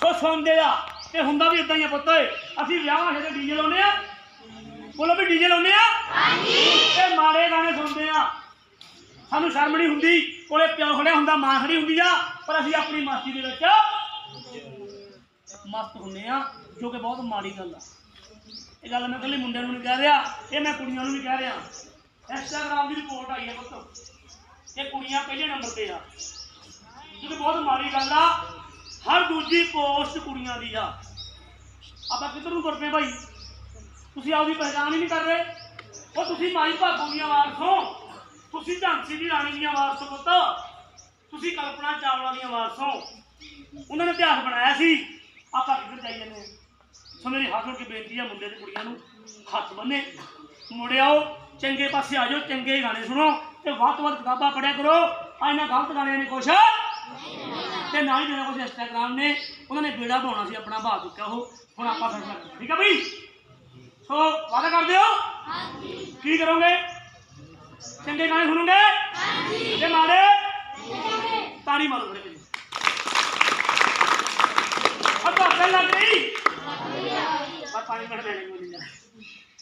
ਸੋ ਸੁਣਦੇ ਆ ਤੇ ਹੁੰਦਾ ਵੀ ਇਦਾਂ ਹੀ ਆ ਪੁੱਤ। ਓਏ ਅਸੀਂ ਵਿਆਹਾਂ ਤੇ ਡੀਜੇ ਲਾਉਨੇ ਆ। ਬੋਲੋ ਵੀ ਡੀਜੇ ਲਾਉਨੇ ਆ? ਹਾਂਜੀ। ਤੇ ਮਾੜੇ ਗਾਣੇ ਸੁਣਦੇ ਆ। ਸਾਨੂੰ ਸ਼ਰਮ ਨਹੀਂ ਹੁੰਦੀ। ਕੋਲੇ ਪਿਓ ਖੜਿਆ ਹੁੰਦਾ ਮਾਂ ਖੜੀ ਹੁੰਦੀ ਆ। ਪਰ ਅਸੀਂ ਆਪਣੀ ਮਸਤੀ ਦੇ ਵਿੱਚ ਮਸਤ ਹੁੰਦੇ ਆ ਜੋ ਕਿ ਬਹੁਤ ਮਾੜੀ ਗੱਲ ਆ। ਇਹ ਗੱਲ ਮੈਂ ਇਕੱਲੇ ਮੁੰਡਿਆਂ ਨੂੰ ਨਹੀਂ ਕਹਿ ਰਿਹਾ। ਇਹ ਮੈਂ ਕੁੜੀਆਂ ਨੂੰ ਵੀ ਕਹਿ ਰਿਹਾ। ਇੰਸਟਾਗ੍ਰਾਮ ਦੀ ਰਿਪੋਰਟ ਆਈ ਹੈ ਪੁੱਤ। ਇਹ ਕੁੜੀਆਂ ਪਹਿਲੇ ਨੰਬਰ ਤੇ ਆ। ਕਿ ਬਹੁਤ ਮਾੜੀ ਗੱਲ ਆ। ਹਰ ਦੂਜੀ ਪੋਸਟ ਕੁੜੀਆਂ ਦੀ ਆ। ਆਪਾਂ ਕਿੱਧਰ ਨੂੰ ਤੁਰਦੇ ਭਾਈ ਤੁਸੀਂ ਆਪਦੀ ਪਹਿਚਾਣ ਹੀ ਨਹੀਂ ਕਰ ਰਹੇ। ਉਹ ਤੁਸੀਂ ਮਾਈ ਭਾਗੋ ਦੀਆਂ ਵਾਰਸੋ ਤੁਸੀਂ ਝਾਂਸੀ ਦੀ ਰਾਣੀ ਦੀਆਂ ਵਾਰਸੋ ਪੁੱਤ। ਤੁਸੀਂ ਕਲਪਨਾ ਚਾਵਲਾ ਦੀਆਂ ਵਾਰਸੋ ਉਹਨਾਂ ਨੇ ਇਤਿਹਾਸ ਬਣਾਇਆ ਸੀ। ਆਪਾਂ ਕਿੱਧਰ ਜਾਈ ਜਾਂਦੇ ਸੋ ਮੇਰੀ ਹੱਥ ਕੇ ਬੇਨਤੀ ਆ ਮੁੰਡੇ ਤੇ ਕੁੜੀਆਂ ਨੂੰ, ਹੱਥ ਬੰਨੇ ਮੁੜਿਆਓ ਚੰਗੇ ਪਾਸੇ ਆ ਜਾਓ, ਚੰਗੇ ਗਾਣੇ ਸੁਣੋ ਤੇ ਵੱਧ ਤੋਂ ਵੱਧ ਕਿਤਾਬਾਂ ਪੜ੍ਹਿਆ ਕਰੋ। ਆ ਇਹਨਾਂ ਗਲਤ ਗਾਣਿਆਂ ਨੇ ਕੁਛ ਤੇ ਨਾਲ ਹੀ ਜਿਹੜਾ ਕੁਛ ਇੰਸਟਾਗ੍ਰਾਮ ਨੇ ਉਹਨਾਂ ਨੇ ਬੇੜਾ ਪਾਉਣਾ ਸੀ ਆਪਣਾ ਬਾਹ ਚੁੱਕਿਆ ਉਹ। ਹੁਣ ਆਪਾਂ ਫੈਸਲਾ ਕਰਨਾ ਠੀਕ ਆ ਬਈ? ਸੋ ਵਾਦਾ ਕਰਦੇ ਹੋ? ਹਾਂਜੀ। ਕੀ ਕਰੋਗੇ? ਚੰਗੇ ਗਾਣੇ ਸੁਣੋਗੇ? ਹਾਂਜੀ। ਤੇ ਮਾੜੇ ਤਾੜੀ ਮਾਰੋ ਬੜੇ ਜੀ ਅੱਛਾ ਗੱਲ ਲੱਗ ਗਈ। ਬਸ ਪਾਣੀ ਮਿੰਟ ਦੇ ਦੇ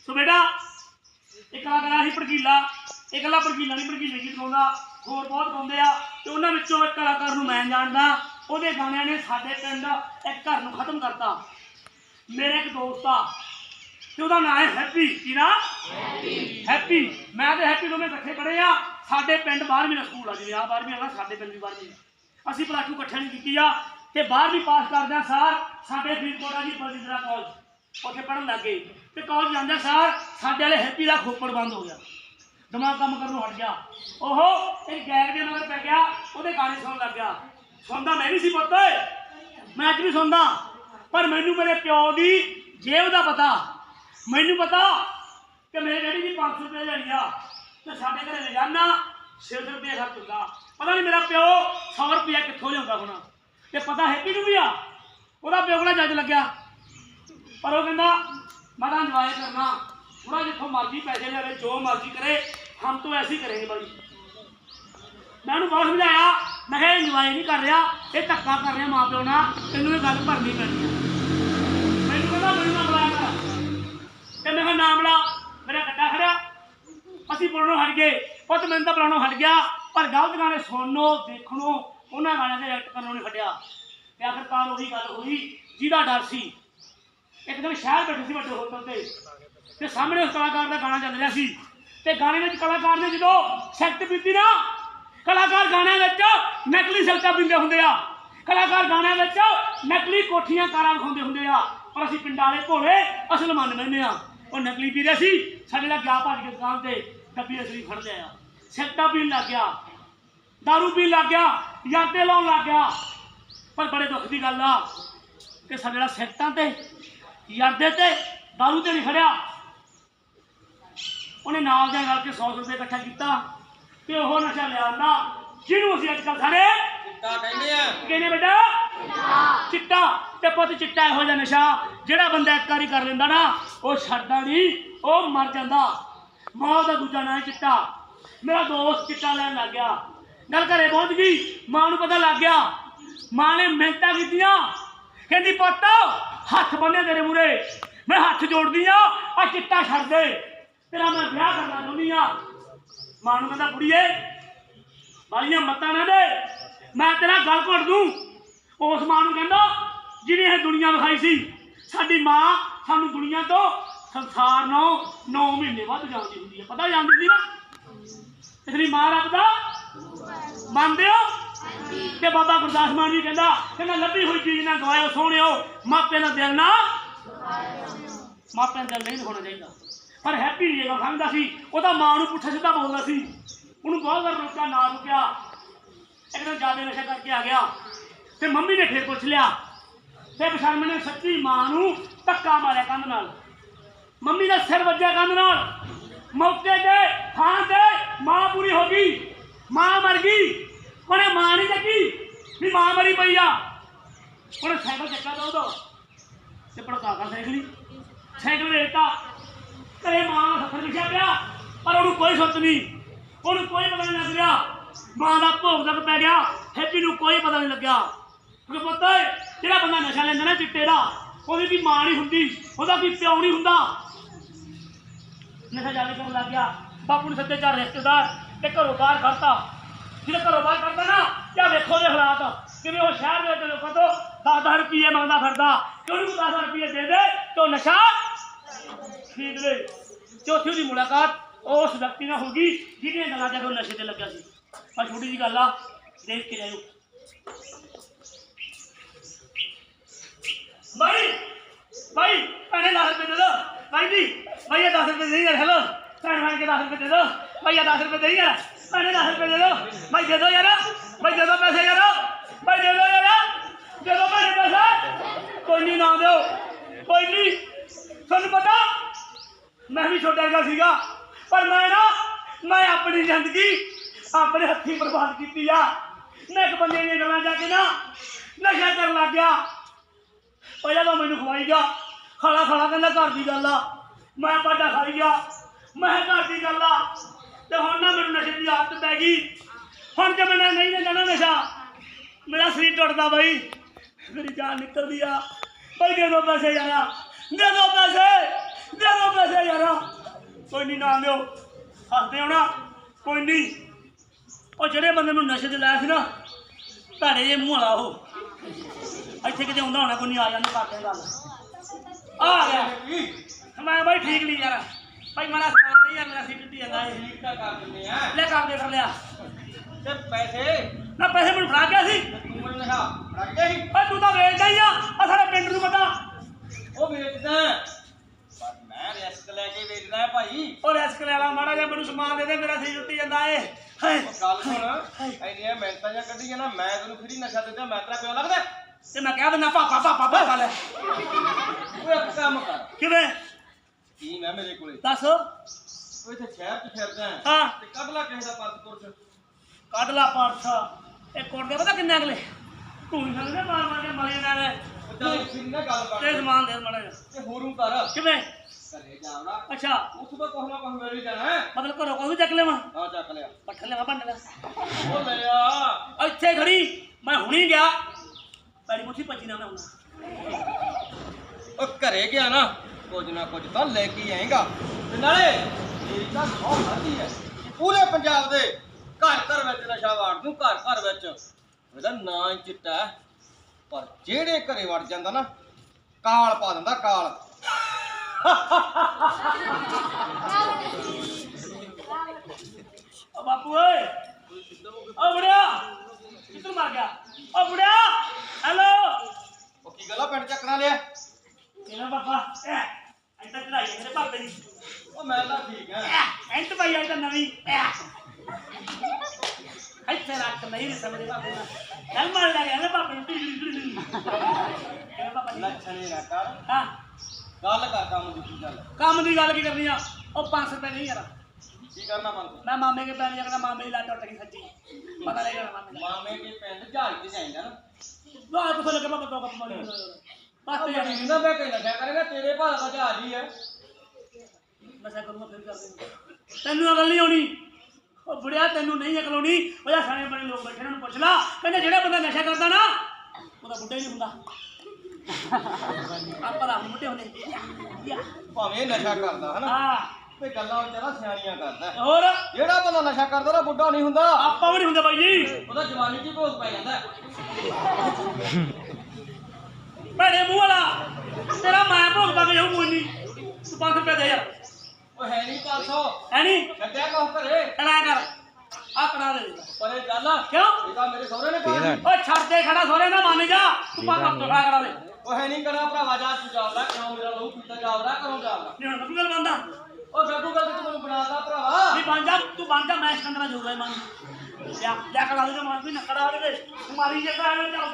ਸੋ ਬੇਟਾ ਇੱਕ ਕਲਾਕਾਰ ਸੀ ਭੜਕੀਲਾ। ਇਹ ਇਕੱਲਾ ਭੜਕੀਲਾ ਨਹੀਂ ਭੜਕੀਲੇ ਗੀਤ ਗਾਉਂਦਾ। ਹੋਰ ਬਹੁਤ ਗਾਉਂਦੇ ਆ ਤੇ ਉਹਨਾਂ ਵਿੱਚੋਂ ਇੱਕ ਕਲਾਕਾਰ ਨੂੰ ਮੈਂ ਜਾਣਦਾ ਉਹਦੇ ਗਾਣਿਆਂ ਨੇ ਸਾਡੇ ਪਿੰਡ ਇੱਕ ਘਰ ਨੂੰ ਖਤਮ ਕਰਤਾ। ਮੇਰੇ ਇੱਕ ਦੋਸਤ ਆ ਤੇ ਉਹਦਾ ਨਾਮ ਹੈ ਹੈਪੀ ਕੀ ਨਾ? ਹੈਪੀ। ਹੈਪੀ। ਮੈਂ ਤੇ ਹੈਪੀ ਦੋਵੇਂ ਇਕੱਠੇ ਪੜ੍ਹੇ ਆ। ਸਾਡੇ ਪਿੰਡ 12ਵੀਂ ਦਾ ਸਕੂਲ ਆ ਜੀ ਆ 12ਵੀਂ ਵਾਲਾ ਸਾਡੇ ਪਿੰਡ ਦੀ 12ਵੀਂ ਅਸੀਂ ਪਲਾਟੂ ਇਕੱਠੇ ਨਹੀਂ ਕੀਤੀ ਆ ਤੇ 12ਵੀਂ ਪਾਸ ਕਰਦਿਆਂ ਸਾਰ ਸਾਡੇ ਫਰੀਦਕੋਟ ਜੀ ਬਲਜਿੰਦਰਾ ਕਾਲਜ ਉੱਥੇ ਪੜਨ ਲੱਗੇ ਤੇ ਕਾਲਜ ਜਾਂਦੇ ਸਾਰ ਸਾਡੇ ਵਾਲੇ ਹੈਪੀ ਦਾ ਖੋਪੜ ਬੰਦ ਹੋ ਗਿਆ। ਦਿਮਾਗ ਕੰਮ ਕਰਨੋਂ ਹਟ ਗਿਆ। ਉਹ ਇਹ ਗੈਰ ਦੇ ਮਗਰ ਪੈ ਗਿਆ, ਉਹਦੇ ਗਾਣੇ ਸੁਣਨ ਲੱਗ ਗਿਆ। ਸੁਣਦਾ ਮੈਂ ਵੀ ਸੀ ਪੁੱਤ, ਮੈਂ ਅੱਜ ਵੀ ਸੁਣਦਾ। ਪਰ ਮੈਨੂੰ ਮੇਰੇ ਪਿਓ ਦੀ ਜੇਬ ਦਾ ਪਤਾ। ਮੈਨੂੰ ਪਤਾ ਕਿ ਮੇਰੇ ਡੈਡੀ ਦੀ 500 ਰੁਪਏ ਲੈਣੀ ਆ, ਤੇ ਸਾਡੇ ਘਰੇ ਲੈ ਜਾਣਾ 600 ਰੁਪਏ ਖਰਚ ਹੁੰਦਾ। ਪਤਾ ਨਹੀਂ ਮੇਰਾ ਪਿਓ 100 ਰੁਪਏ ਕਿੱਥੋਂ ਲਿਆਉਂਦਾ ਹੋਣਾ। ਤੇ ਪਤਾ ਹੈਪੀ ਨੂੰ ਵੀ ਆ? ਉਹਦਾ ਪਿਓ ਕੋਲ ਜੱਜ ਲੱਗਿਆ? ਪਰ ਉਹ ਕਹਿੰਦਾ, ਮੈਂ ਤਾਂ ਇੰਜੋਏ ਕਰਨਾ। ਥੋੜਾ ਜਿੱਥੋਂ ਮਰਜ਼ੀ ਪੈਸੇ ਲਿਆਵੇ ਜੋ ਮਰਜ਼ੀ ਕਰੇ, ਹਮ ਤਾਂ ਐਸੇ ਹੀ ਕਰੇਂਗੇ ਬਾਈ। ਮੈਂ ਉਹਨੂੰ ਬਹੁਤ ਸਮਝਾਇਆ, ਮੈਂ ਕਿਹਾ ਇੰਜੋਏ ਨਹੀਂ ਕਰ ਰਿਹਾ, ਇਹ ਧੱਕਾ ਕਰ ਰਿਹਾ ਮਾਂ ਪਿਓ ਨਾਲ, ਤੈਨੂੰ ਇਹ ਗੱਲ ਭਰਨੀ ਪੈਣੀ ਹੈ ਮੈਨੂੰ ਕਹਿੰਦਾ, ਮੈਨੂੰ ਨਾ ਬੁਲਾਇਆ ਕਰ। ਤੇ ਮੈਂ ਕਿਹਾ, ਨਾਮ ਲਾ, ਮੇਰਾ ਗੱਡਾ ਅਸੀਂ ਬੋਲਣੋਂ ਹਟ ਗਏ, ਪੁੱਤ ਮੈਨੂੰ ਤਾਂ ਬੁਲਾਉਣੋਂ ਹਟ ਗਿਆ, ਪਰ ਗਲਤ ਗਾਣੇ ਸੁਣਨੋਂ ਦੇਖਣੋਂ, ਉਹਨਾਂ ਗਾਣਿਆਂ ਦੇ ਐਕਟ ਕਰਨੋਂ ਨਹੀਂ ਹਟਿਆ। ਤੇ ਆਖਰਕਾਰ ਉਹੀ ਗੱਲ ਹੋਈ, ਜਿਹਦਾ ਡਰ ਸੀ। ਇੱਕ ਦਿਨ ਸ਼ਹਿਰ ਬੈਠੇ ਸੀ ਵੱਡੇ ਹੋਟਲ ਤੇ। ਤੇ ਸਾਹਮਣੇ ਉਸ ਕਲਾਕਾਰ ਦਾ ਗਾਣਾ ਚੱਲ ਰਿਹਾ ਸੀ। ਤੇ ਗਾਣੇ ਵਿੱਚ ਕਲਾਕਾਰ ਨੇ ਜਦੋਂ ਸੈਕਟ ਪੀਤੀ ਨਾ, ਕਲਾਕਾਰ ਗਾਣਿਆਂ ਵਿੱਚ ਨਕਲੀ ਸਲਕਾ ਪੀਂਦੇ ਹੁੰਦੇ ਆ। ਕਲਾਕਾਰ ਗਾਣਿਆਂ ਵਿੱਚ ਨਕਲੀ ਕੋਠੀਆਂ ਕਾਰਾਂ ਵਿਖਾਉਂਦੇ ਹੁੰਦੇ ਆ। ਪਰ ਅਸੀਂ ਪਿੰਡਾਂ ਵਾਲੇ ਭੋਲੇ ਅਸਲ ਮੰਨ ਲੈਂਦੇ ਆ। ਉਹ ਨਕਲੀ ਪੀ ਰਿਹਾ ਸੀ, ਸਾਡੇ ਨਾਲ ਗਿਆ ਭੱਜ ਕੇ ਦੁਕਾਨ ਤੇ ਡੱਬੀ ਅਸਲੀ ਫੜ ਲਿਆ ਸੈਕਟਾ ਪੀਣ ਲੱਗ ਗਿਆ ਦਾਰੂ ਪੀਣ ਲੱਗ ਗਿਆ ਯਾਦੇ ਲਾਉਣ ਲੱਗ ਗਿਆ। ਪਰ ਬੜੇ ਦੁੱਖ ਦੀ ਗੱਲ ਆ ਕਿ ਸਾਡੇ ਨਾਲ ਸੈਕਟਾਂ ਤੇ ਯਾਦੇ ਤੇ ਦਾਰੂ ਤੇ ਨਹੀਂ ਖੜਿਆ। ਉਹਨੇ ਨਾਲ ਦੇ ਨਾਲ ਕੇ 100 ਰੁਪਏ ਇਕੱਠਾ ਕੀਤਾ ਤੇ ਉਹ ਨਸ਼ਾ ਲਿਆਂਦਾ। ਜਿਹਨੂੰ ਅਸੀਂ ਅੱਜ ਕੱਲ੍ਹ ਸਾਰੇ ਚਿੱਟਾ ਕਹਿੰਦੇ ਆ। ਕਹਿੰਦੇ ਬੇਟਾ? ਚਿੱਟਾ। ਤੇ ਪੁੱਤ ਚਿੱਟਾ ਇਹੋ ਜਿਹਾ ਨਸ਼ਾ ਜਿਹੜਾ ਬੰਦਾ ਇੱਕ ਵਾਰੀ ਕਰ ਲੈਂਦਾ ਨਾ ਉਹ ਛੱਡਦਾ ਨਹੀਂ ਉਹ ਮਰ ਜਾਂਦਾ। ਮਾਂ ਦਾ ਦੂਜਾ ਨਾਂ ਹੈ ਚਿੱਟਾ। ਮੇਰਾ ਦੋਸਤ ਚਿੱਟਾ ਲੈਣ ਲੱਗ ਗਿਆ। ਗੱਲ ਘਰੇ ਪਹੁੰਚ ਗਈ ਮਾਂ ਨੂੰ ਪਤਾ ਲੱਗ ਗਿਆ। ਮਾਂ ਨੇ ਮਿਹਨਤਾਂ ਕੀਤੀਆਂ। ਕਹਿੰਦੀ ਪੁੱਤ ਹੱਥ ਬੰਨੇ ਤੇਰੇ ਮੂਰੇ ਮੈਂ ਹੱਥ ਜੋੜਦੀ ਆ ਆ ਚਿੱਟਾ ਛੱਡ ਦੇ। ਤੇਰਾ ਮੈਂ ਵਿਆਹ ਕਰਨਾ ਚਾਹੁੰਦੀ ਆ। ਮਾਂ ਨੂੰ ਕਹਿੰਦਾ, ਕੁੜੀਏ, ਵਾਲੀਆਂ ਮਤਾਂ ਨਾ ਦੇ। ਮੈਂ ਤੇਰਾ ਗਲ ਘੁੱਟ ਦੂੰ। ਉਸ ਮਾਂ ਨੂੰ ਕਹਿੰਦਾ, ਜਿਹਨੇ ਇਹ ਦੁਨੀਆ ਵਿਖਾਈ ਸੀ, ਸਾਡੀ ਮਾਂ ਸਾਨੂੰ ਦੁਨੀਆ ਤੋਂ ਸੰਸਾਰ ਨੂੰ 9 ਮਹੀਨੇ ਵੱਧ ਜਾਂਦੀ ਹੁੰਦੀ ਹੈ ਪਤਾ ਜਾਂਦੀ ਸੀ ਨਾ ਇਸ ਲਈ ਮਾਂ ਰੱਖਦਾ ਮੰਨਦੇ ਹੋ? ਤੇ ਬਾਬਾ ਗੁਰਦਾਸ ਮਾਨ ਜੀ ਕਹਿੰਦਾ ਕਹਿੰਦਾ, ਲੱਭੀ ਹੋਈ ਚੀਜ਼ ਨਾ ਗਵਾਇਓ ਸੋਹਣਿਓ ਮਾਪੇ ਦਾ ਦਿਲ ਨਾ ਮਾਪਿਆਂ ਦਾ ਦਿਲ ਨਹੀਂ ਹੋਣਾ ਚਾਹੀਦਾ। ਪਰ ਹੈਪੀ ਨਹੀਂ ਹੈਗਾ ਸਮਝਦਾ ਸੀ। ਉਹਦਾ ਮਾਂ ਨੂੰ ਪੁੱਠਾ ਸਿੱਧਾ ਬੋਲਦਾ ਸੀ। ਉਹਨੂੰ ਬਹੁਤ ਵਾਰ ਰੋਕਿਆ ਨਾ ਰੁਕਿਆ। ਇੱਕ ਦਿਨ ਜ਼ਿਆਦਾ ਨਸ਼ਾ ਕਰਕੇ ਆ ਗਿਆ। ਤੇ ਮੰਮੀ ਨੇ ਫੇਰ ਪੁੱਛ ਲਿਆ, ਤੇ ਬਸ਼ਰਮ ਨੇ ਸੱਚੀ ਮਾਂ ਨੂੰ ਧੱਕਾ ਮਾਰਿਆ ਕੰਧ ਨਾਲ। ਮੰਮੀ ਦਾ ਸਿਰ ਵੱਜਿਆ ਕੰਧ ਨਾਲ। ਮੌਕੇ ਤੇ, ਥਾਂ ਤੇ ਮਾਂ ਪੂਰੀ ਹੋ ਗਈ। ਮਾਂ ਮਰ ਗਈ। ਉਹਨੇ ਮਾਂ ਨਹੀਂ ਚੱਕੀ ਵੀ ਮਾਂ ਮਰੀ ਪਈ ਆ। ਉਹਨੇ ਸਾਈਕਲ ਚੱਕਾ ਦੋ ਦੋ ਤੇ ਭੜਕਾ ਕਰ ਸਾਈਕਲ ਸਾਈਕਲ ਰੇਤਾ। ਘਰੇ ਮਾਂ ਦਾ ਸੱਤਰ ਲਿਖਿਆ ਪਿਆ, ਪਰ ਉਹਨੂੰ ਕੋਈ ਸੁੱਤ ਨਹੀਂ। ਉਹਨੂੰ ਕੋਈ ਪਤਾ ਨਹੀਂ ਲੱਗ ਰਿਹਾ। ਮਾਂ ਦਾ ਭੋਗ ਤੱਕ ਪੈ ਗਿਆ, ਹੈਪੀ ਨੂੰ ਕੋਈ ਪਤਾ ਨਹੀਂ ਲੱਗਿਆ। ਕਿਉਂਕਿ ਪਤਾ ਹੈ ਜਿਹੜਾ ਬੰਦਾ ਨਸ਼ਾ ਲੈਂਦਾ ਨਾ ਚਿੱਟੇ ਦਾ, ਉਹਦੀ ਵੀ ਮਾਂ ਨਹੀਂ ਹੁੰਦੀ, ਉਹਦਾ ਵੀ ਪਿਓ ਨਹੀਂ ਹੁੰਦਾ। ਨਸ਼ਾ ਜਾਣੇ ਕਰਨ ਲੱਗ ਗਿਆ। ਬਾਪੂ ਨੇ ਸੱਤੇ ਚਾਰ ਰਿਸ਼ਤੇਦਾਰ ਤੇ ਘਰੋਂ ਬਾਹਰ ਕਰਤਾ ਜਦੋਂ ਘਰੋਂ ਬਾਹਰ ਕਰਦਾ ਨਾ, ਜਾਂ ਵੇਖੋ ਦੇ ਹਾਲਾਤ, ਕਿਵੇਂ ਉਹ ਸ਼ਹਿਰ ਦੇ ਵਿੱਚ ਲੋਕਾਂ ਤੋਂ 10-10 ਰੁਪਏ ਮੰਗਦਾ ਫਿਰਦਾ। ਕਿਉਂ ਨਹੀਂ 10 ਰੁਪਏ ਦੇ ਦੇ, ਤੋ ਨਸ਼ਾ ਖਰੀਦ ਲੈ ਚੌਥੀ ਦੀ ਮੁਲਾਕਾਤ ਉਸ ਵਿਅਕਤੀ ਨਾਲ ਹੋ ਗਈ, ਜਿਹਨੇ ਗੱਲਾਂ ਜਦੋਂ ਨਸ਼ੇ ਤੇ ਲੱਗਿਆ ਸੀ। ਆ ਛੋਟੀ ਜੀ ਗੱਲ ਆ, ਦੇਖ ਕੇ ਜਾਇਓ। ਭਾਈ ਭਾਈ ਭੈਣੇ 10 ਰੁਪਏ ਦੇ ਦੋ। ਭਾਈ ਜੀ ਭਾਈ ਇਹ 10 ਰੁਪਏ ਦੇ ਯਾਰ ਹੈਲੋ। ਭੈਣ ਬਣ ਕੇ 10 ਰੁਪਏ ਦੇ ਦੋ। ਭਾਈ ਇਹ 10 ਰੁਪਏ ਦੇ ਯਾਰ ਭੈਣੇ 10 ਰੁਪਏ ਦੇ ਦੋ। ਭਾਈ ਦੇ ਦੋ ਯਾਰ। ਭਾਈ ਦੇ ਦੋ ਪੈਸੇ ਯਾਰ। ਭਾਈ ਦੇ ਦੋ ਯਾਰ। ਦੇ ਦੋ ਭੈਣੇ ਪੈਸੇ। ਕੋਈ ਨਹੀਂ ਨਾ ਦਿਓ। ਕੋਈ ਨਹੀਂ ਤੁਹਾਨੂੰ ਪਤਾ ਮੈਂ ਵੀ ਛੋਟਾ ਜਿਹਾ ਸੀਗਾ, ਪਰ ਮੈਂ ਨਾ, ਮੈਂ ਆਪਣੀ ਜ਼ਿੰਦਗੀ ਆਪਣੇ ਹੱਥੀਂ ਬਰਬਾਦ ਕੀਤੀ ਆ। ਮੈਂ ਇੱਕ ਬੰਦੇ ਦੀਆਂ ਗੱਲਾਂ ਜਾ ਕੇ ਨਾ ਨਸ਼ਾ ਕਰਨ ਲੱਗ ਗਿਆ। ਪਹਿਲਾਂ ਤਾਂ ਮੈਨੂੰ ਖਵਾਈ ਗਿਆ ਖਾਣਾ ਖਾਣਾ ਕਹਿੰਦਾ ਘਰ ਦੀ ਗੱਲ ਆ। ਮੈਂ ਪਾਡਾ ਖਾਈ ਗਿਆ। ਮੈਂ ਘਰ ਦੀ ਗੱਲ ਆ। ਤੇ ਹੁਣ ਨਾ ਮੈਨੂੰ ਨਸ਼ੇ ਦੀ ਆਦਤ ਪੈ ਗਈ। ਹੁਣ ਜੇ ਮੈਂ ਨਹੀਂ ਨਾ ਜਾਣਾ ਨਸ਼ਾ। ਮੇਰਾ ਸਰੀਰ ਟੁੱਟਦਾ ਬਾਈ। ਮੇਰੀ ਜਾਨ ਨਿਕਲਦੀ ਆ। ਬਈ ਦੇ ਦੋ ਪੈਸੇ ਯਾਰਾ। ਦੇ ਦੋ ਪੈਸੇ। ਦੇ ਦੋ ਪੈਸੇ ਯਾਰਾ। ਕੋਈ ਨਹੀਂ ਨਾ ਦਿਓ। ਹੱਸਦੇ ਹੋਣਾ ਕੋਈ ਨਹੀਂ ਉਹ ਜਿਹੜੇ ਬੰਦੇ ਨੂੰ ਨਸ਼ੇ ਤੇ ਲਾਇਆ ਸੀ ਨਾ ਤੁਹਾਡੇ ਜੇ ਮੂੰਹ ਵਾਲਾ ਉਹ। ਇੱਥੇ ਕਿਤੇ ਆਉਂਦਾ ਹੋਣਾ ਕੋਈ ਨਹੀਂ ਆ ਜਾਂਦਾ ਕਰਦੇ ਗੱਲ ਆ ਗਿਆ। ਮੈਂ ਬਾਈ ਠੀਕ ਨਹੀਂ ਯਾਰ। ਭਾਈ ਸਮਾਨ ਨਹੀਂ ਯਾਰ ਮੇਰਾ ਸਿਰ ਟੁੱਟੀ ਜਾਂਦਾ ਠੀਕ ਤਾਂ ਕਰ ਦਿੰਦੇ ਆ। ਲੈ ਕੰਮ ਦੇ ਕਰ ਲਿਆ। ਤੇ ਪੈਸੇ? ਨਾ ਪੈਸੇ ਮੈਨੂੰ ਫੜਾ ਗਿਆ ਸੀ। ਤੇ ਮੈਨੂੰ ਲਿਖਾ ਰੱਖ ਗਿਆ ਸੀ? ਓਏ ਤੂੰ ਤਾਂ ਵੇਚਦਾ ਹੀ ਆ। ਆ ਸਾਰੇ ਪਿੰਡ ਨੂੰ ਪਤਾ। ਉਹ ਵੇਚਦਾ। ਲੈ ਕੇ ਵੇਚਦਾ ਹੈ ਭਾਈ। ਉਹ ਰੈਸਕ ਲੈ ਲਾ ਮਾੜਾ ਜਿਹਾ ਮੈਨੂੰ ਸਮਾਨ ਦੇ ਦੇ ਮੇਰਾ ਸਿਰ ਟੁੱਟੀ ਜਾਂਦਾ ਏ। ਹਾਏ। ਉਹ ਗੱਲ ਸੁਣ ਐਨੀਆਂ ਮਿਹਨਤਾਂ ਜਾਂ ਕੱਢੀਆਂ ਨਾ ਮੈਂ ਤੈਨੂੰ ਫਰੀ ਨਸ਼ਾ ਦਿੰਦਾ ਮੈਂ ਤੇਰਾ ਪਿਓ ਲੱਗਦਾ। ਤੇ ਮੈਂ ਕਹਿ ਦਿੰਦਾ ਪਾਪਾ ਪਾਪਾ ਪਾਪਾ ਲੈ। ਉਹ ਇੱਕ ਕੰਮ ਕਰ। ਕਿਵੇਂ? ਕੀ ਮੈਂ ਮੇਰੇ ਕੋਲੇ? ਦੱਸ। ਉਹ ਇੱਥੇ ਸ਼ਹਿਰ 'ਚ ਫਿਰਦਾ ਹੈ। ਹਾਂ। ਤੇ ਕੱਢ ਲੈ ਕਿਸੇ ਦਾ ਪਰਸ ਪੁਰਸ। ਕੱਢ ਲਾ ਪਰਸ। ਇਹ ਕੋਟ ਦੇ ਪਤਾ ਕਿੰਨੇ ਅਗਲੇ? ਤੂੰ ਸੰਗਦੇ ਮਾਰ ਮਾਰ ਕੇ ਮਲੇ ਨਾਲ ਉਹ ਚੱਲ ਫਿਰ ਨਾ ਗੱਲ ਤੇ ਬਣ ਸਮਾਨ ਦੇ ਮਾੜਾ ਜਿਹਾ। ਤੇ ਹੋਰੂ ਕਰ। ਕਿਵੇਂ? ਘਰੇ ਜਾਵੜਾ ਅੱਛਾ। ਉਸ ਤੋਂ ਕੁਛ ਨਾ ਕੁਛ ਮੇਰੀ ਜਾਣਾ ਹੈ। ਮਤਲਬ ਘਰੋਂ ਕੋਈ ਚੱਕ ਲੈਵਾਂ? ਆ ਚੱਕ ਲਿਆ। ਪੱਠ ਲੈਵਾਂ ਭੰਡ ਲੈ ਉਹ ਲੈ ਆ। ਇੱਥੇ ਖੜੀ। ਮੈਂ ਹੁਣੀ ਗਿਆ। ਪੈੜੀ ਮੁੱਠੀ ਭੱਜੀ ਨਾ ਮੈਂ ਹੁਣ। ਉਹ ਘਰੇ ਗਿਆ ਨਾ ਕੁਝ ਨਾ ਕੁਝ ਤਾਂ ਲੈ ਕੇ ਆਏਗਾ। ਤੇ ਨਾਲੇ ਮੇਰੀ ਤਾਂ ਬਹੁਤ ਖਾਦੀ ਹੈ। ਪੂਰੇ ਪੰਜਾਬ ਦੇ ਘਰ ਘਰ ਵਿੱਚ ਨਸ਼ਾ ਵਾੜ ਦੂੰ ਘਰ ਘਰ ਵਿੱਚ। ਇਹਦਾ ਨਾਂ ਚਿੱਟਾ। ਪਰ ਜਿਹੜੇ ਘਰੇ ਵੜ ਜਾਂਦਾ ਨਾ ਕਾਲ ਪਾ ਦਿੰਦਾ ਕਾਲ। ਬਾਪੂ ਓਏ। ਓ ਬੁੜਿਆ। ਕਿੱਧਰ ਮਰ ਗਿਆ? ਓ ਬੁੜਿਆ। ਹੈਲੋ। ਉਹ ਕੀ ਗੱਲਾਂ ਪਿੰਡ ਚੱਕਣਾ ਲਿਆ। ਇਹਨਾਂ ਪਾਪਾ ਐ ਐਂਟਰ ਚੜਾਈ ਮੇਰੇ ਪਾਪੇ ਦੀ। ਉਹ ਮੈਂ ਤਾਂ ਠੀਕ ਐ ਐਂਟ ਪਾਈ ਆਈ ਤਾਂ ਨਵੀਂ। ਐ। ਇੱਥੇ ਰੱਖ ਨਹੀਂ ਨੇ ਸਮਝਦੇ ਪਾਪੇ ਨਾਲ ਚੱਲ ਮਾਰ ਲੈ ਗਿਆ ਨੂੰ। ਪਾਪਾ ਜੀ ਲੱਛਣੇ ਨਾ ਕਰ। ਹਾਂ। ਗੱਲ ਕਰ ਕੰਮ ਦੀ ਕੀ ਗੱਲ? ਕੰਮ ਦੀ ਗੱਲ ਕੀ ਕਰਨੀ ਆ? ਉਹ 500 ਰੁਪਏ ਨਹੀਂ ਯਾਰ। ਕੀ ਕਰਨਾ ਮਨ ਮੈਂ ਮਾਮੇ ਕੇ ਪੈਣ ਜਾਣਾ ਮਾਮੇ ਦੀ ਲੱਤ ਟੁੱਟ ਗਈ ਸੱਚੀ। ਪਤਾ ਲੱਗ ਗਿਆ ਮਾਮੇ ਦਾ। ਮਾਮੇ ਕੇ ਪਿੰਡ ਜਹਾਜ਼ ਤੇ ਜਾਏਗਾ ਨਾ। ਵਾਹ ਕਿਥੋਂ ਲੱਗੇ ਮੈਂ ਬਤਾ ਬਤਾ ਮਾਰੀ ਬਸ ਯਾਰ ਨਾ ਮੈਂ ਕਹਿ ਕਰੇਗਾ ਤੇਰੇ ਭਾਅ ਦਾ ਜਹਾਜ਼ ਹੀ ਹੈ ਨਸ਼ਾ ਕਰੂੰਗਾ ਫਿਰ ਕਰ ਦੇਂਗਾ। ਤੈਨੂੰ ਅਕਲ ਨਹੀਂ ਆਉਣੀ। ਉਹ ਬੁੜਿਆ ਤੈਨੂੰ ਨਹੀਂ ਅਕਲ ਆਉਣੀ। ਉਹ ਜਾਂ ਸਾਰੇ ਬੜੇ ਲੋਕ ਬੈਠੇ ਨੇ ਪੁੱਛ ਲਾ। ਕਹਿੰਦੇ ਜਿਹੜਾ ਬੰਦਾ ਨਸ਼ਾ ਕਰਦਾ ਨਾ ਉਹਦਾ ਬੁੱਢਾ ਹੀ ਨਹੀਂ ਹੁੰਦਾ। ਆਪਾਂ ਤਾਂ ਮੁੱਢੇ ਹੁੰਦੇ ਭਾਵੇਂ ਨਸ਼ਾ ਕਰਦਾ ਹਨਾ? ਹਾਂ। ਤੇ ਗੱਲਾਂ ਵਿਚਾਰਾ ਸਿਆਣੀਆਂ ਕਰਦਾ। ਹੈ। ਹੋਰ? ਜਿਹੜਾ ਬੰਦਾ ਨਸ਼ਾ ਕਰਦਾ ਨਾ ਬੁੱਢਾ ਨਹੀਂ ਹੁੰਦਾ। ਆਪਾਂ ਵੀ ਨਹੀਂ ਹੁੰਦੇ ਬਾਈ ਜੀ। ਉਹਦਾ ਜਵਾਨੀ 'ਚ ਹੀ ਭੋਗ ਪੈ ਜਾਂਦਾ। ਭੈੜੇ ਮੂੰਹ ਵਾਲਾ। ਤੇਰਾ ਮੈਂ ਭੋਗਦਾ ਕਿ ਜਾਊ ਕੋਈ ਨਹੀਂ ਤੂੰ 5 ਰੁਪਏ ਦੇ ਯਾਰ। ਉਹ ਹੈ ਨਹੀਂ 500 ਹੈ ਨਹੀਂ ਛੱਡਿਆ ਕੋ ਘਰੇ? ਐਂ ਕਰ। ਆ ਕਰਾ ਦੇ। ਦੇ। ਪਰੇ ਚੱਲ ਕਿਉਂ? ਇਹ ਤਾਂ ਮੇਰੇ ਸਹੁਰੇ ਨੇ ਪਾਇਆ। ਓਏ ਛੱਡ ਦੇ ਖੜਾ ਸੋਰੇ ਨਾ ਮੰਨ ਜਾ। ਤੂੰ ਪਾ ਪਾ ਕਰਾ ਕਰਾ ਦੇ। ਉਹ ਹੈ ਨਹੀਂ ਕਰਾ ਭਰਾਵਾ ਜਾ ਤੂੰ ਜਾਵਦਾ ਕਿਉਂ ਮੇਰਾ ਲਹੂ ਪੀਤਾ ਜਾਵਦਾ ਕਰੋ ਜਾਵਦਾ ਨਹੀਂ ਹੁਣ ਤੂੰ ਗੱਲ ਬੰਦਾ? ਉਹ ਗੱਗੂ ਗੱਲ ਤੇ ਤੈਨੂੰ ਬਣਾਤਾ ਭਰਾਵਾ। ਨਹੀਂ ਬਣ ਜਾ ਤੂੰ ਬਣ ਜਾ ਮੈਂ ਸਿਕੰਦਰਾ ਜੋਗਾ ਹੀ ਮੰਨ ਲਿਆ ਲਿਆ ਕਰਾ ਦੇ ਮਾਰ ਵੀ ਨਾ ਕਰਾ ਦੇ ਤੂੰ ਮਾਰੀ ਜੇ ਕਰਾ ਲੈ ਜਾ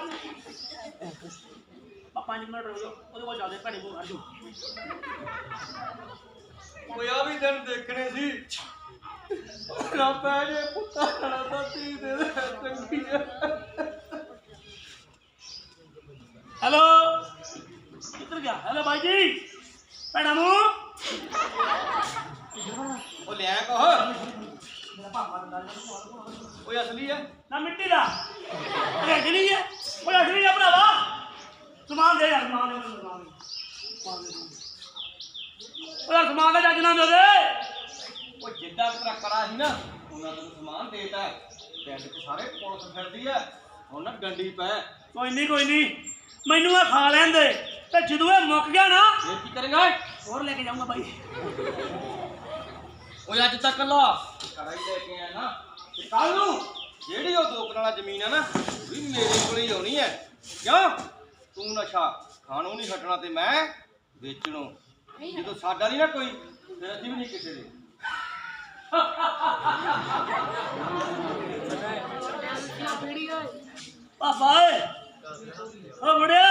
ਪਾ ਪੰਜ ਮਿੰਟ ਜਾ ਉਹਦੇ ਕੋਲ ਜਾਦੇ ਭੈੜੇ ਕੋਲ ਹਟ ਜਾ ਓਏ ਆ ਵੀ ਦਿਨ ਦੇਖਣੇ ਸੀ। ਰੱਬਾ ਜੇ ਪੁੱਤਾਂ ਖੜਾ ਤਾਂ ਤੀ ਦੇ ਦੇ ਚੰਗੀ ਹੈ ਹੈਲੋ? ਕਿੱਧਰ ਗਿਆ। ਹੈਲੋ ਬਾਈ ਜੀ। ਭੈਣਾ ਨੂੰ। ਉਹ ਲਿਆ ਕੋਹ ਓਏ ਅਸਲੀ ਹੈ ਨਾ ਮਿੱਟੀ ਦਾ। ਇਹ ਅਸਲੀ ਹੈ ਕੋਈ ਅਸਲੀ ਹੈ ਭਰਾਵਾ। ਸਮਾਨ ਦੇ ਯਾਰ ਸਮਾਨ ਦੇ ਸਮਾਨ ਦੇ ਓਏ ਸਮਾਨ ਦਾ ਜੱਜ ਨਾ ਦੇ। ਉਹ ਜਿੱਦਾਂ ਤੇਰਾ ਕਰਾ ਸੀ ਨਾ ਉਹਨਾਂ ਨੂੰ ਸਮਾਨ ਦੇਤਾ। ਪਿੰਡ 'ਚ ਸਾਰੇ ਪੁਲਿਸ ਫਿਰਦੀ ਆ। ਹੁਣ ਗੰਡੀ ਪੈ। ਕੋਈ ਨਹੀਂ ਕੋਈ ਨਹੀਂ ਮੈਨੂੰ ਇਹ ਖਾ ਲੈਂਦੇ ਤੇ ਜਦੋਂ ਇਹ ਮੁੱਕ ਗਿਆ ਨਾ ਇਹ ਕੀ ਕਰੇਗਾ ਹੋਰ ਲੈ ਕੇ ਜਾਊਂਗਾ ਬਾਈ। ਉਹ ਅੱਜ ਤੱਕ ਲਾ। ਕੜਾ ਹੀ ਲੈ ਕੇ ਆਇਆ ਨਾ। ਤੇ ਕੱਲ ਨੂੰ ਜਿਹੜੀ ਉਹ ਦੋ ਕਨਾਲਾ ਜ਼ਮੀਨ ਆ ਨਾ ਉਹ ਵੀ ਮੇਰੇ ਕੋਲ ਹੀ ਆਉਣੀ ਐ ਕਿਉਂ? ਤੂੰ ਨਸ਼ਾ ਖਾਣੋਂ ਨਹੀਂ ਛੱਡਣਾ ਤੇ ਮੈਂ ਵੇਚਣੋਂ। ਜਦੋਂ ਸਾਡਾ ਨਹੀਂ ਨਾ ਕੋਈ ਫਿਰ ਅਸੀਂ ਵੀ ਨਹੀਂ ਕਿਸੇ ਦੇ। ਪਾਪਾ ਓਏ ਓ ਮੁੰਡਿਆ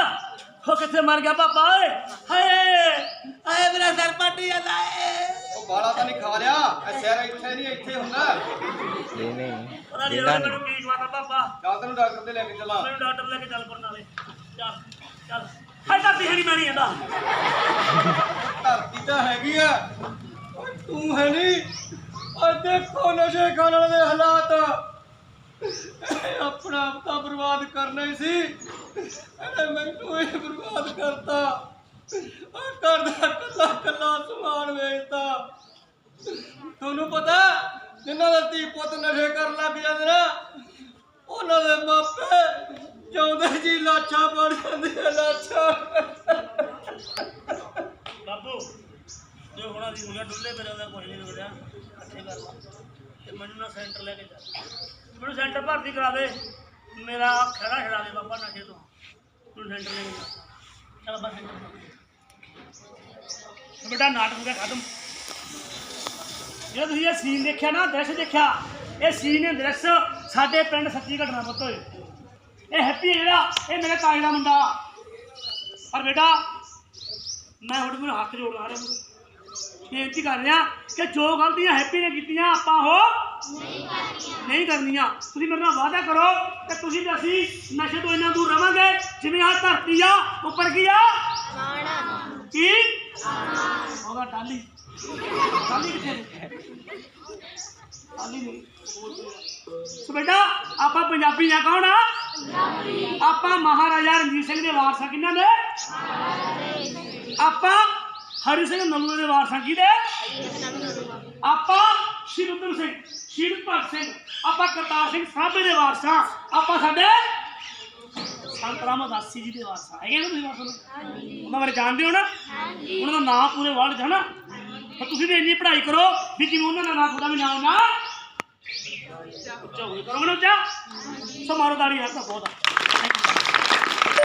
ਉਹ ਕਿੱਥੇ ਮਰ ਗਿਆ ਪਾਪਾ ਓਏ? ਹਾਏ ਹਾਏ ਮੇਰਾ ਸਿਰ ਪੱਟੀ ਜਾਂਦਾ ਏ। ਉਹ ਬਾਲਾ ਤਾਂ ਨਹੀਂ ਖਾ ਲਿਆ ਐ ਸਿਰ ਇੱਥੇ ਨਹੀਂ ਇੱਥੇ ਹੁੰਦਾ। ਇਹ ਨਹੀਂ ਪਤਾ ਨਹੀਂ ਮੈਨੂੰ ਕੀ ਖਵਾਤਾ ਪਾਪਾ। ਚੱਲ ਤੈਨੂੰ ਡਾਕਟਰ ਤੇ ਲੈ ਕੇ ਚੱਲਾਂ। ਮੈਨੂੰ ਡਾਕਟਰ ਲੈ ਕੇ ਚੱਲ ਪੁਰ ਨਾਲੇ ਚੱਲ ਚੱਲ। ਹਾਏ ਤਾਂ ਨਹੀਂ ਮੈਂ ਨਹੀਂ ਜਾਂਦਾ। ਧਰਤੀ ਤਾਂ ਹੈਗੀ ਆ ਓਏ ਤੂੰ ਹੈ ਨਹੀਂ ਓਏ ਦੇਖੋ ਨਸ਼ੇ ਖਾਣ ਵਾਲੇ ਦੇ ਹਾਲਾਤ। ਇਹ ਆਪਣਾ ਆਪ ਤਾਂ ਬਰਬਾਦ ਕਰਨਾ ਹੀ ਸੀ। ਇਹਨੇ ਮੈਨੂੰ ਇਹ ਬਰਬਾਦ ਕਰਤਾ। ਓਏ ਘਰ ਕੱਲਾ ਕੱਲਾ ਸਮਾਨ ਵੇਚਤਾ। ਤੁਹਾਨੂੰ ਪਤਾ, ਜਿਨ੍ਹਾਂ ਦੇ ਧੀ ਪੁੱਤ ਨਸ਼ੇ ਕਰਨ ਲੱਗ ਜਾਂਦੇ ਨਾ, ਉਹਨਾਂ ਦੇ ਮਾਪੇ ਚਾਹੁੰਦੇ ਜੀ ਲਾਛਾ ਬਣ ਜਾਂਦੇ ਆ, ਲਾਛਾ। ਬਾਬੂ ਜੋ ਹੋਣਾ ਸੀ ਮੁੰਡਾ ਡੁੱਲੇ ਮੇਰੇ ਉਹਦਾ ਕੋਈ ਨਹੀਂ ਰੁਕਿਆ ਇਕੱਠੇ ਕਰ ਲਾ। ਤੇ ਮੈਨੂੰ ਨਾ ਸੈਂਟਰ ਲੈ ਕੇ ਜਾ। ਮੈਨੂੰ ਸੈਂਟਰ ਭਰਤੀ ਕਰਾ ਦੇ। ਮੇਰਾ ਖੜਾ ਛੜਾ ਦੇ ਬਾਬਾ ਨਸ਼ੇ ਤੋਂ। ਮੈਨੂੰ ਸੈਂਟਰ ਲੈ ਕੇ ਬਸ ਸੈਂਟਰ ਬੇਟਾ ਨਾਟਕ ਹੋ ਗਿਆ, ਖਤਮ। ਜੇ ਤੁਸੀਂ ਇਹ ਸੀਨ ਦੇਖਿਆ ਨਾ, ਦ੍ਰਿਸ਼ ਦੇਖਿਆ, ਇਹ ਸੀਨ ਹੈ ਦ੍ਰਿਸ਼ ਸਾਡੇ ਪਿੰਡ ਸੱਚੀ ਘਟਨਾ ਪੁੱਤ ਹੋਏ ਇਹ ਹੈਪੀ ਜਿਹੜਾ, ਇਹ ਮੇਰੇ ਤਾਏ ਦਾ ਮੁੰਡਾ। ਪਰ ਬੇਟਾ, ਮੈਂ ਹੁਣ ਮੈਨੂੰ ਹੱਥ ਜੋੜ ਲਾ ਰਿਹਾ। ਬੇਨਤੀ ਕਰ ਰਿਹਾ ਕਿ ਜੋ ਗਲਤੀਆਂ ਹੈਪੀ ਨੇ ਕੀਤੀਆਂ ਆਪਾਂ ਉਹ ਨਹੀਂ ਕਰਨੀਆਂ ਤੁਸੀਂ ਮੇਰੇ ਨਾਲ ਵਾਅਦਾ ਕਰੋ ਕਿ ਤੁਸੀਂ ਤੇ ਅਸੀਂ ਨਸ਼ੇ ਤੋਂ ਇੰਨਾ ਦੂਰ ਰਵਾਂਗੇ ਜਿਵੇਂ ਆਹ ਧਰਤੀ ਆ ਉੱਪਰ ਕੀ ਆ ਕੀ ਉਹਦਾ ਟਾਲੀ ਟਾਲੀ ਕਿੱਥੇ ਨੇ ਟਾਲੀ ਨਹੀਂ ਸੋ ਬੇਟਾ ਆਪਾਂ ਪੰਜਾਬੀ ਆ ਕੌਣ ਆ ਆਪਾਂ ਮਹਾਰਾਜਾ ਰਣਜੀਤ ਸਿੰਘ ਦੇ ਵਾਰਸ ਆ ਕਿਹਨਾਂ ਦੇ ਆਪਾਂ ਹਰੀ ਸਿੰਘ ਨਲੂਏ ਦੇ ਵਾਰਸ ਕਿਹਦੇ ਆਪਾਂ ਸ਼੍ਰੀ ਉਦਮ ਸਿੰਘ ਸ਼੍ਰੀ ਭਗਤ ਸਿੰਘ ਆਪਾਂ ਕਰਤਾਰ ਸਿੰਘ ਸਾਹਬੇ ਦੇ ਵਾਰਸ ਆਪਾਂ ਸਾਡੇ ਸੰਤ ਰਾਮਦਾਸੀ ਜੀ ਦੇ ਵਾਰਸ ਹੈਗੇ ਨਾ ਤੁਸੀਂ ਵਾਰਸ ਉਹਨਾਂ ਬਾਰੇ ਜਾਣਦੇ ਹੋ ਨਾ? ਉਹਨਾਂ ਦਾ ਨਾਮ ਪੂਰੇ ਵਰਲਡ 'ਚ ਹੈ ਨਾ? ਪਰ ਤੁਸੀਂ ਵੀ ਇੰਨੀ ਪੜ੍ਹਾਈ ਕਰੋ ਵੀ ਜਿਵੇਂ ਉਹਨਾਂ ਦਾ ਨਾਮ ਤੁਹਾਡਾ ਵੀ ਨਾਮ ਨਾ ਉੱਚਾ ਹੋਵੇ। ਕਰੋ ਨਾ ਉੱਚਾ। ਸੋ ਮਾਰੋ ਤਾੜੀ ਤਾਂ ਬਹੁਤ ਆ।